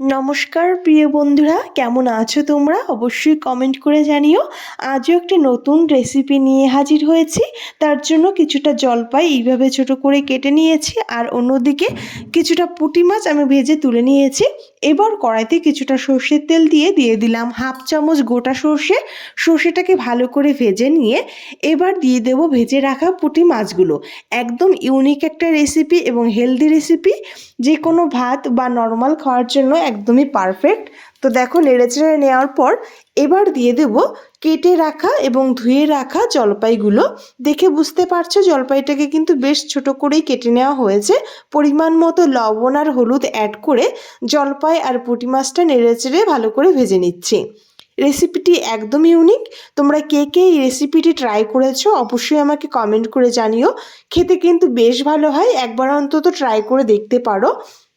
নমস্কার, প্রিয় বন্ধুরা। কেমন আছো তোমরা? অবশ্যই কমেন্ট করে জানিও। আজও একটি নতুন রেসিপি নিয়ে হাজির হয়েছি। তার জন্য কিছুটা জলপাই এইভাবে ছোট করে কেটে নিয়েছি আর অন্যদিকে কিছুটা পুঁটি মাছ আমি ভেজে তুলে নিয়েছি। এবার কড়াইতে কিছুটা সর্ষের তেল দিয়ে দিয়ে দিলাম হাফ চামচ গোটা সর্ষে। সর্ষেটাকে ভালো করে ভেজে নিয়ে এবার দিয়ে দেব ভেজে রাখা পুটি মাছগুলো। একদম ইউনিক একটা রেসিপি এবং হেলদি রেসিপি যে কোনো ভাত বা নর্মাল খাওয়ার জন্য একদমই পারফেক্ট তো দেখো নেড়েচেড়ে নেওয়ার পর এবার দিয়ে দেব কেটে রাখা এবং ধুয়ে রাখা জলপাইগুলো। দেখে বুঝতে পারছ, জলপাইটাকে কিন্তু বেশ ছোট করেই কেটে নেওয়া হয়েছে। পরিমাণ মতো লবণ আর হলুদ অ্যাড করে জলপাই আর পুঁটি মাছটা নেড়েচেড়ে ভালো করে ভেজে নিচ্ছি। রেসিপিটি একদম ইউনিক তোমরা কে কে এই রেসিপিটি ট্রাই করেছ অবশ্যই আমাকে কমেন্ট করে জানিও। খেতে কিন্তু বেশ ভালো হয়, একবার অন্তত ট্রাই করে দেখতে পারো।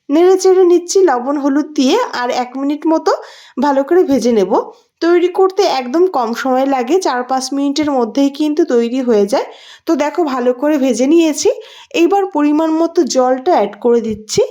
নেড়ে চেড়ে নিচ্ছি লবণ হলুদ দিয়ে আর এক মিনিট মতো ভালো করে ভেজে নেব। তৈরি করতে একদম কম সময় লাগে, চার পাঁচ মিনিটের মধ্যেই কিন্তু তৈরি হয়ে যায়। তো দেখো ভালো করে ভেজে নিয়েছি। এইবার পরিমাণ মতো জলটা অ্যাড করে দিচ্ছি।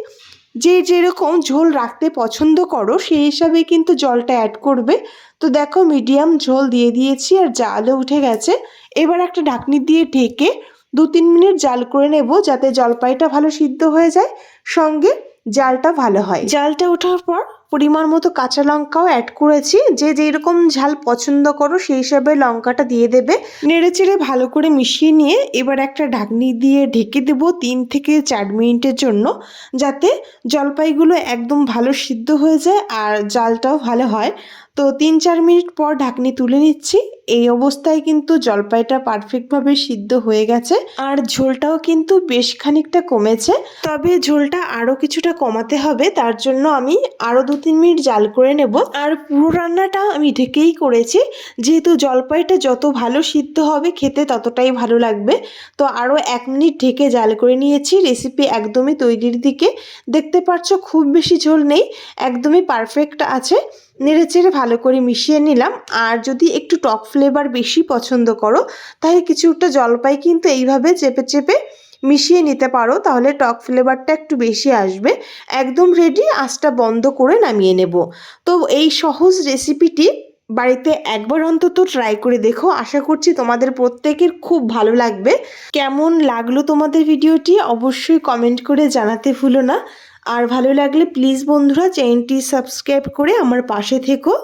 যে যেরকম ঝোল রাখতে পছন্দ করো, সেই হিসাবে কিন্তু জলটা অ্যাড করবে। তো দেখো মিডিয়াম ঝোল দিয়ে দিয়েছি আর জালও উঠে গেছে। এবার একটা ঢাকনি দিয়ে ঢেকে দু তিন মিনিট জাল করে নেব যাতে জলপাইটা ভালো সিদ্ধ হয়ে যায়। সঙ্গে জালটা ভালো হয়। জালটা ওঠার পর পরিমাণ মতো কাঁচা লঙ্কাও অ্যাড করেছি। যে যেরকম ঝাল পছন্দ করো সেই হিসাবে লঙ্কাটা দিয়ে দেবে। নেড়ে চেড়ে ভালো করে মিশিয়ে নিয়ে এবার একটা ঢাকনি দিয়ে ঢেকে দেব তিন থেকে চার মিনিটের জন্য। যাতে জলপাইগুলো একদম ভালো সিদ্ধ হয়ে যায় আর জালটাও ভালো হয়। তো তিন চার মিনিট পর ঢাকনি তুলে নিচ্ছি। এই অবস্থায় কিন্তু জলপাইটা পারফেক্টভাবে সিদ্ধ হয়ে গেছে আর ঝোলটাও কিন্তু বেশ খানিকটা কমেছে। তবে ঝোলটা আরও কিছুটা কমাতে হবে, তার জন্য আমি আরও দু তিন মিনিট জাল করে নেব। আর পুরো রান্নাটা আমি ঢেকেই করেছি, যেহেতু জলপাইটা যত ভালো সিদ্ধ হবে খেতে ততটাই ভালো লাগবে। তো আরও এক মিনিট ঢেকে জাল করে নিয়েছি রেসিপি একদমই তৈরির দিকে। দেখতে পাচ্ছ খুব বেশি ঝোল নেই, একদমই পারফেক্ট আছে। নেড়েচেড়ে ভালো করে মিশিয়ে নিলাম। আর যদি একটু টক ফ্লেভার বেশি পছন্দ করো, তাহলে কিছুটা জলপাই কিন্তু এইভাবে চেপে চেপে মিশিয়ে নিতে পারো, তাহলে টক ফ্লেভারটা একটু বেশি আসবে। একদম রেডি আঁচটা বন্ধ করে নামিয়ে নেব। তো এই সহজ রেসিপিটি বাড়িতে একবার অন্তত ট্রাই করে দেখো, আশা করছি তোমাদের প্রত্যেকের খুব ভালো লাগবে। কেমন লাগল তোমাদের ভিডিওটি অবশ্যই কমেন্ট করে জানাতে ভুলো না। আর ভালো লাগলে প্লিজ বন্ধুরা চ্যানেলটি সাবস্ক্রাইব করে আমার পাশে থেকো।